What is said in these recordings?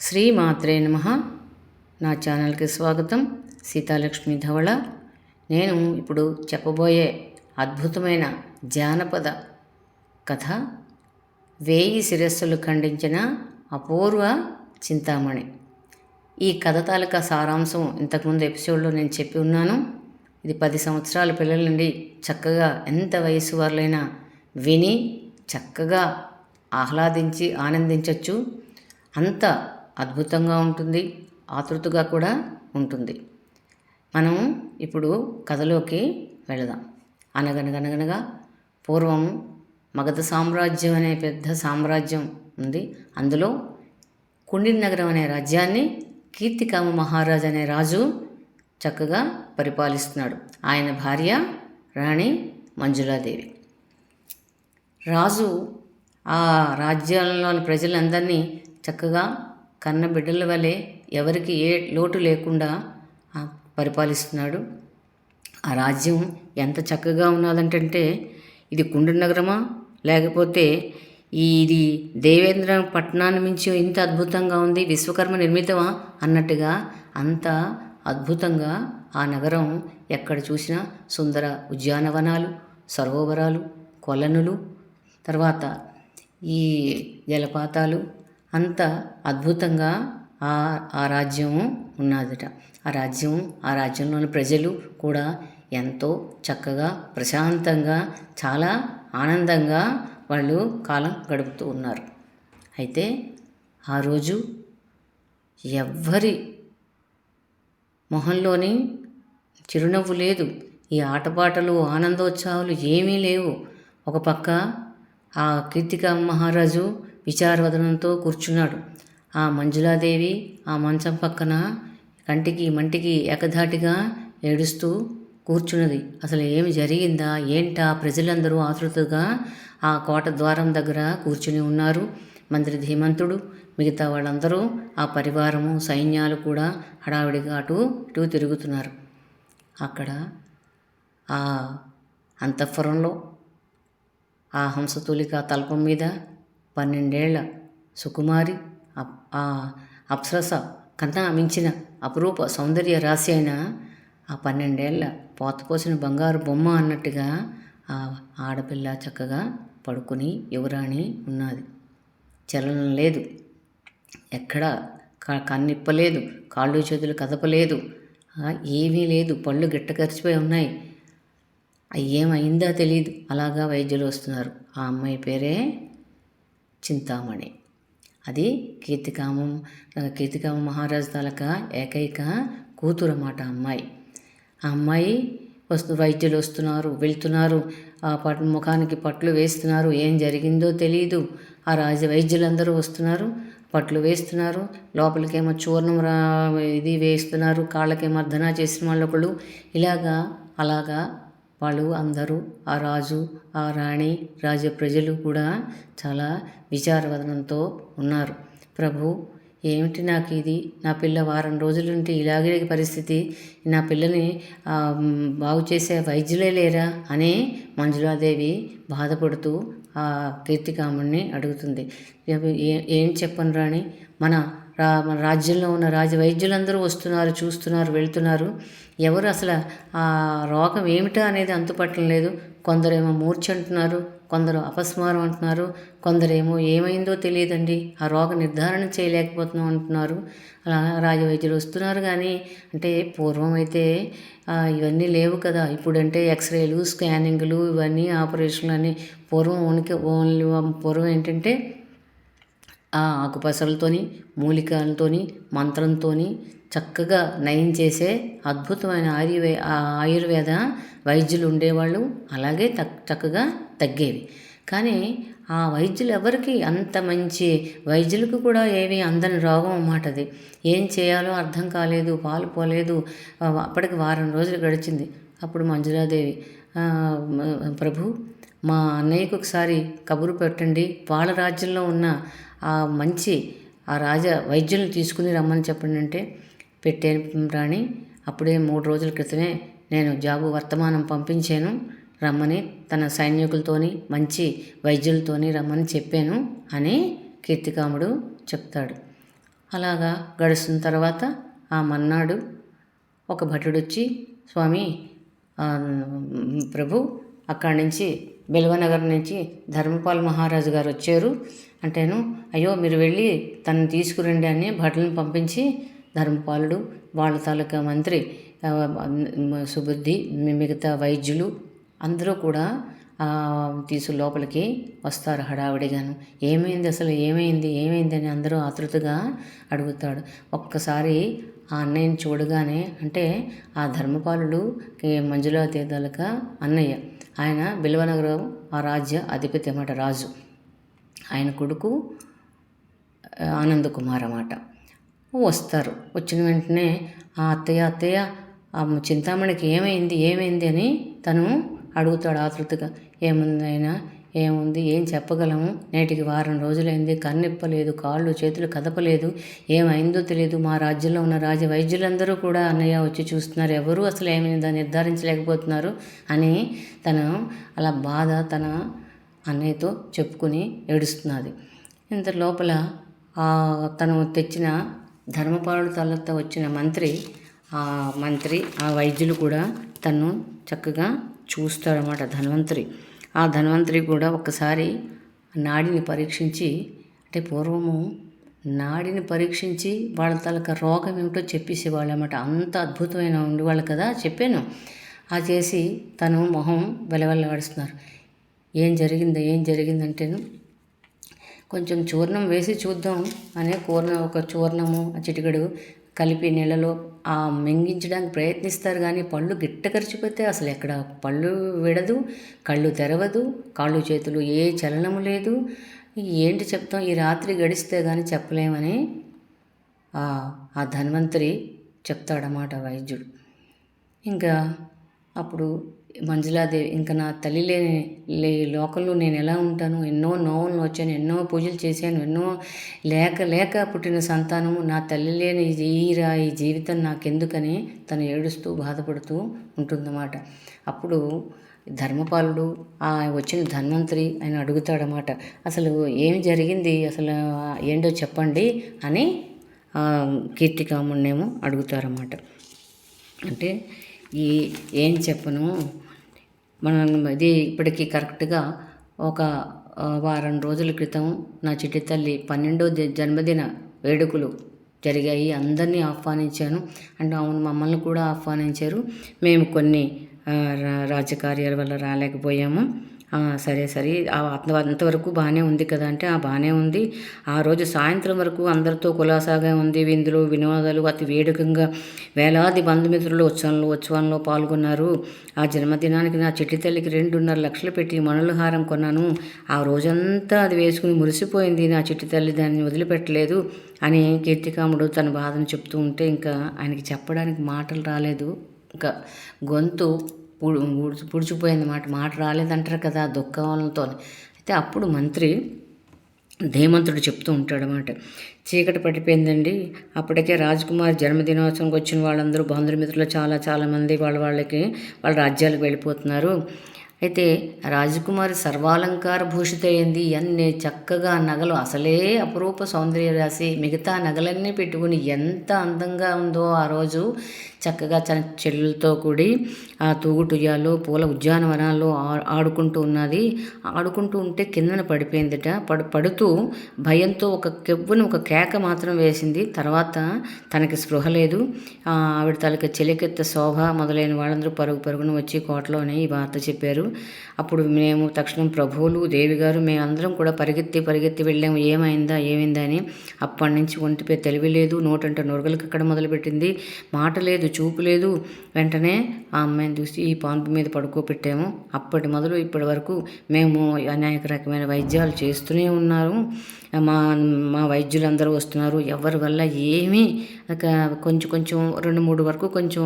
శ్రీమాత్రే నమ. నా ఛానల్కి స్వాగతం. సీతాలక్ష్మి ధవళ. నేను ఇప్పుడు చెప్పబోయే అద్భుతమైన జానపద కథ. వేయి శిరస్సులు ఖండించిన అపూర్వ చింతామణి. ఈ కథ తాలూకా సారాంశం ఇంతకుముందు ఎపిసోడ్లో నేను చెప్పి ఉన్నాను. ఇది పది సంవత్సరాల పిల్లల నుండి చక్కగా ఎంత వయసు వారులైనా విని చక్కగా ఆహ్లాదించి ఆనందించవచ్చు అంత అద్భుతంగా ఉంటుంది ఆతృతగా కూడా ఉంటుంది. మనం ఇప్పుడు కథలోకి వెళదాం. అనగనగనగనగా పూర్వం మగధ సామ్రాజ్యం అనే పెద్ద సామ్రాజ్యం ఉంది. అందులో కుండిన్ నగరం అనే రాజ్యాన్ని కీర్తికామ మహారాజ్ అనే రాజు చక్కగా పరిపాలిస్తున్నాడు. ఆయన భార్య రాణి మంజులాదేవి. రాజు ఆ రాజ్యాలలోని ప్రజలందరినీ చక్కగా కన్న బిడ్డల వలె ఎవరికి ఏ లోటు లేకుండా పరిపాలిస్తున్నాడు. ఆ రాజ్యం ఎంత చక్కగా ఉన్నదంటే ఇది కుండ నగరమా? లేకపోతే ఇది దేవేంద్ర పట్టణాన్ని మించి ఇంత అద్భుతంగా ఉంది విశ్వకర్మ నిర్మితమా అన్నట్టుగా అంత అద్భుతంగా ఆ నగరం ఎక్కడ చూసినా సుందర ఉద్యానవనాలు సరోవరాలు కొలనులు తర్వాత ఈ జలపాతాలు అంత అద్భుతంగా ఆ ఆ రాజ్యం ఉన్నదట. ఆ రాజ్యం ఆ రాజ్యంలోని ప్రజలు కూడా ఎంతో చక్కగా ప్రశాంతంగా చాలా ఆనందంగా వాళ్ళు కాలం గడుపుతూ ఉన్నారు. అయితే ఆ రోజు ఎవ్వరి మొహంలోని చిరునవ్వు లేదు. ఈ ఆటపాటలు ఆనందోత్సవాలు ఏమీ లేవు. ఒక పక్క ఆ కీర్తిక మహారాజు విచారవదనంతో కూర్చున్నాడు. ఆ మంజులాదేవి ఆ మంచం పక్కన కంటికి మంటికి ఏకధాటిగా ఏడుస్తూ కూర్చున్నది. అసలు ఏమి జరిగిందా? ఏంటా? ప్రజలందరూ ఆతృతగా ఆ కోట ద్వారం దగ్గర కూర్చుని ఉన్నారు. మంత్రి ధీమంతుడు మిగతా వాళ్ళందరూ ఆ పరివారము సైన్యాలు కూడా హడావిడిగా అటు ఇటు తిరుగుతున్నారు. అక్కడ ఆ అంతఃపురంలో ఆ హంసతూలిక తల్పం మీద పన్నెండేళ్ళ సుకుమారి ఆ అప్సరస కన్నా మించిన అపురూప సౌందర్య రాశి అయిన ఆ పన్నెండేళ్ళ పోతపోసిన బంగారు బొమ్మ అన్నట్టుగా ఆ ఆడపిల్ల చక్కగా పడుకుని యువరాణి ఉన్నది. చలనం లేదు. ఎక్కడ క- కన్నిప్పలేదు. కాళ్ళు చేతులు కదపలేదు. ఏమీ లేదు. పళ్ళు గిట్టకరిచిపోయి ఉన్నాయి. అయ్యేమైందా తెలియదు అలాగా వైద్యులు వస్తున్నారు. ఆ అమ్మాయి పేరే చింతామణి. అది కీర్తికామం కీర్తికామ మహారాజు తాలూకా ఏకైక కూతురు అన్నమాట అమ్మాయి. ఆ అమ్మాయి వస్తు వైద్యులు వస్తున్నారు వెళ్తున్నారు ఆ పట్ ముఖానికి పట్లు వేస్తున్నారు ఏం జరిగిందో తెలియదు ఆ రాజ వైద్యులందరూ వస్తున్నారు పట్లు వేస్తున్నారు లోపలికేమో చూర్ణం రా ఇది వేస్తున్నారు కాళ్ళకేమో అర్ధనా చేసిన వాళ్ళు ఒకళ్ళు ఇలాగా అలాగా వాళ్ళు అందరూ ఆ రాజు ఆ రాణి రాజ ప్రజలు కూడా చాలా విచారవదనంతో ఉన్నారు. ప్రభు ఏమిటి నాకు ఇది నా పిల్ల వారం రోజుల నుండి ఇలాగే పరిస్థితి. నా పిల్లని బాగు చేసే వైద్యులే లేరా? అని మంజులాదేవి బాధపడుతూ ఆ కీర్తికాముడిని అడుగుతుంది. ఏం చెప్పను రాణి? మన రా మన రాజ్యంలో ఉన్న రాజ వైద్యులందరూ వస్తున్నారు చూస్తున్నారు వెళ్తున్నారు. ఎవరు అసలు ఆ రోగం ఏమిటో అనేది అంతుపట్టడం లేదు. కొందరేమో మూర్ఛ అంటున్నారు కొందరు అపస్మారం అంటున్నారు కొందరేమో ఏమైందో తెలియదండి. ఆ రోగ నిర్ధారణ చేయలేకపోతున్నాం అంటున్నారు. అలా రాజవైద్యులు వస్తున్నారు కానీ అంటే పూర్వం అయితే ఇవన్నీ లేవు కదా. ఇప్పుడంటే ఎక్స్రేలు స్కానింగ్లు ఇవన్నీ ఆపరేషన్లు అన్నీ పూర్వం ఉనికి ఓన్లీ పూర్వం ఏంటంటే ఆ ఆకుపసలతోని మూలికలతోని మంత్రంతోని చక్కగా నయం చేసే అద్భుతమైన ఆయుర్వే ఆ ఆయుర్వేద వైద్యులు ఉండేవాళ్ళు. అలాగే తక్ చక్కగా తగ్గేవి. కానీ ఆ వైద్యులు ఎవరికి అంత మంచి వైద్యులకు కూడా ఏమీ అందని రోగం అన్నమాట అది. ఏం చేయాలో అర్థం కాలేదు పాలు పోలేదు. అప్పటికి వారం రోజులు గడిచింది. అప్పుడు మంజులాదేవి ప్రభు మా అన్నయ్యకు ఒకసారి కబురు పెట్టండి. వాళ్ళ రాజ్యంలో ఉన్న ఆ మంచి ఆ రాజ వైద్యులను తీసుకుని రమ్మని చెప్పండి అంటే పెట్టాను రాణి అప్పుడే మూడు రోజుల క్రితమే నేను జాబు వర్తమానం పంపించాను. రమ్మని తన సైనికులతోని మంచి వైద్యులతోని రమ్మని చెప్పాను అని కీర్తికాముడు చెప్తాడు. అలాగా గడుస్తున్న తర్వాత ఆ మన్నాడు ఒక భటుడు వచ్చి స్వామి ప్రభు అక్కడి నుంచి బిల్వనగర్ నుంచి ధర్మపాల్ మహారాజు గారు వచ్చారు. అంటేను అయ్యో మీరు వెళ్ళి తను తీసుకురండి అని భటులను పంపించి ధర్మపాలుడు వాళ్ళ తాలూకా మంత్రి సుబుద్ధి మిగతా వైద్యులు అందరూ కూడా తీసు లోపలికి వస్తారు హడావిడిగాను. ఏమైంది అసలు? ఏమైంది? ఏమైంది అని అందరూ ఆతృతగా అడుగుతాడు. ఒక్కసారి ఆ అన్నయ్యని చూడగానే అంటే ఆ ధర్మపాలుడు మంజులా తీర్థాలక అన్నయ్య ఆయన బిల్వనగరం ఆ రాజ్య అధిపతి అన్నమాట రాజు. ఆయన కొడుకు ఆనంద్ కుమార్ అన్నమాట. వస్తారు. వచ్చిన వెంటనే ఆ అత్తయ్య అత్తయ్య ఆ చింతామణికి ఏమైంది ఏమైంది? అని తను అడుగుతాడు ఆతృతగా. ఏముంది అయినా ఏముంది ఏం చెప్పగలము? నేటికి వారం రోజులైంది కన్నెప్పలేదు కాళ్ళు చేతులు కదపలేదు ఏమైందో తెలియదు మా రాజ్యంలో ఉన్న రాజ వైద్యులందరూ కూడా అన్నయ్య వచ్చి చూస్తున్నారు. ఎవరు అసలు ఏమైందో నిర్ధారించలేకపోతున్నారు అని తను అలా బాధ తన అన్నయ్యతో చెప్పుకుని ఏడుస్తున్నది. ఇంత లోపల తను తెచ్చిన ధర్మపాలుడు తలతో వచ్చిన మంత్రి ఆ మంత్రి ఆ వైద్యులు కూడా తను చక్కగా చూస్తాడనమాట ధన్వంతరి. ఆ ధన్వంతరి కూడా ఒకసారి నాడిని పరీక్షించి అంటే పూర్వము నాడిని పరీక్షించి వాళ్ళ తాలూకా రోగం ఏమిటో చెప్పేసేవాళ్ళు అనమాట అంత అద్భుతమైన ఉండేవాళ్ళు కదా చెప్పాను. ఆ చేసి తను మొహం వెలవెల్లవాడుస్తున్నారు ఏం జరిగింది? ఏం జరిగిందంటేను కొంచెం చూర్ణం వేసి చూద్దాం అనే కూర్ణ ఒక చూర్ణము ఆ చిటికెడు కలిపి నీళ్ళలో ఆ మింగించడానికి ప్రయత్నిస్తారు కానీ పళ్ళు గిట్ట కరిచిపోతే అసలు ఎక్కడ పళ్ళు విడదు కళ్ళు తెరవదు కాళ్ళు చేతులు ఏ చలనము లేదు. ఏంటి చెప్తాం? ఈ రాత్రి గడిస్తే కానీ చెప్పలేమని ఆ ధన్వంతరి చెప్తాడన్నమాట వైద్యుడు. ఇంకా అప్పుడు మంజులాదేవి ఇంకా నా తల్లి లేని లే లోకంలో నేను ఎలా ఉంటాను? ఎన్నో నోవులను వచ్చాను ఎన్నో పూజలు చేశాను ఎన్నో లేక లేక పుట్టిన సంతానము. నా తల్లి లేని ఈ ఈ జీవితం నాకెందుకని తను ఏడుస్తూ బాధపడుతూ ఉంటుందన్నమాట. అప్పుడు ధర్మపాలుడు ఆ వచ్చిన ధన్వంతరి ఆయన అడుగుతాడనమాట అసలు ఏమి జరిగింది? అసలు ఏంటో చెప్పండి అని ఆ కీర్తికాముడినేమో అడుగుతారన్నమాట. అంటే ఈ ఏం చెప్పను మనం ఇది ఇప్పటికీ కరెక్ట్గా ఒక వారం రోజుల క్రితం నా చిట్టి తల్లి పన్నెండో జన్మదిన వేడుకలు జరిగాయి. అందరినీ ఆహ్వానించాను. అంటే అవును మమ్మల్ని కూడా ఆహ్వానించారు. మేము కొన్ని రా- రాజకార్యాల వల్ల రాలేకపోయాము. సరే సరే. అంత అంతవరకు బాగానే ఉంది కదా అంటే ఆ బాగానే ఉంది. ఆ రోజు సాయంత్రం వరకు అందరితో కులాసాగా ఉంది. విందులు వినోదాలు అతి వేడుకంగా వేలాది బంధుమిత్రులు ఉత్సవంలో ఉత్సవంలో పాల్గొన్నారు. ఆ జన్మదినానికి నా చిట్టి తల్లికి రెండున్నర లక్షలు పెట్టి మణుల హారం కొన్నాను. ఆ రోజంతా అది వేసుకుని మురిసిపోయింది. నా చిట్టి తల్లి దాన్ని వదిలిపెట్టలేదు అని కీర్తికాముడు తన బాధను చెప్తూ ఉంటే ఇంకా ఆయనకి చెప్పడానికి మాటలు రాలేదు. ఇంకా గొంతు పుడు పుడిచిపోయింది మాట మాట రాలేదంటారు కదా దుఃఖంతో అయితే అప్పుడు మంత్రి ధీమంతుడు చెప్తూ ఉంటాడనమాట చీకటి పడిపోయిందండి. అప్పటికే రాజ్కుమార్ జన్మదినోత్సవంకి వచ్చిన వాళ్ళందరూ బంధుమిత్రులు చాలా చాలామంది వాళ్ళ వాళ్ళకి వాళ్ళ రాజ్యాలకు వెళ్ళిపోతున్నారు. అయితే రాజకుమారి సర్వాలంకార భూషితయింది అన్ని చక్కగా నగలు అసలే అపరూప సౌందర్య రాశి. మిగతా నగలన్నీ పెట్టుకుని ఎంత అందంగా ఉందో ఆ రోజు. చక్కగా తన చెల్లెలతో కూడి ఆ తూగుటుయ్యాలు పూల ఉద్యానవనాల్లో ఆడుకుంటూ ఉన్నది. ఆడుకుంటూ ఉంటే కిందన పడిపోయిందిట. పడు పడుతూ భయంతో ఒక కెవ్వును ఒక కేక మాత్రం వేసింది. తర్వాత తనకి స్పృహ లేదు. ఆవిడ తలకి చెలికెత్త శోభ మొదలైన వాళ్ళందరూ పరుగు పరుగున వచ్చి కోటలోనే ఈ వార్త చెప్పారు. అప్పుడు మేము తక్షణం ప్రభువులు దేవి గారు మేమందరం కూడా పరిగెత్తి పరిగెత్తి వెళ్ళాము. ఏమైందా ఏమైందా అని అప్పటి నుంచి ఒంటిపై తెలివి లేదు నోటంట నొరగలు ఎక్కడ మొదలుపెట్టింది. మాట లేదు చూపు లేదు. వెంటనే ఆ అమ్మాయిని చూసి ఈ పాన్పు మీద పడుకోబెట్టాము. అప్పటి మొదలు ఇప్పటి వరకు మేము అనేక రకమైన వైద్యాలు చేస్తూనే ఉన్నారు. మా మా వైద్యులందరూ వస్తున్నారు. ఎవరి వల్ల ఏమీ ఒక కొంచెం కొంచెం రెండు మూడు వరకు కొంచెం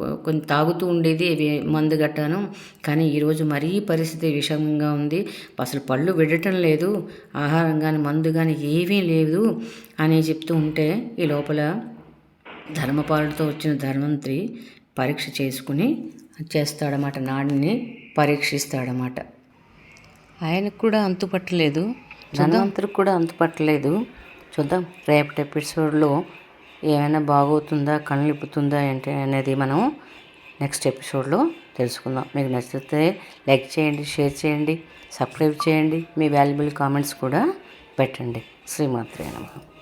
కొంచెం తాగుతూ ఉండేది. మందు గట్టాను. కానీ ఈరోజు మరీ పరిస్థితి విషమంగా ఉంది. అసలు పళ్ళు విడటం లేదు. ఆహారం కానీ మందు కానీ ఏమీ లేదు అని చెప్తూ ఉంటే ఈ లోపల ధర్మపాలుడితో వచ్చిన ధర్మంత్రి పరీక్ష చేసుకుని చేస్తాడన్నమాట నాడిని పరీక్షిస్తాడన్నమాట ఆయనకు కూడా అంతుపట్టలేదు. ధనవంతుడికి కూడా అంతుపట్టలేదు. చూద్దాం. రేపటి ఎపిసోడ్లో ఏమైనా బాగవుతుందా కళ్ళిప్పుతుందా ఏంటి అనేది మనం నెక్స్ట్ ఎపిసోడ్లో తెలుసుకుందాం. మీకు నచ్చితే లైక్ చేయండి షేర్ చేయండి సబ్స్క్రైబ్ చేయండి. మీ వాల్యుబుల్ కామెంట్స్ కూడా పెట్టండి. శ్రీమాత్రే నమః.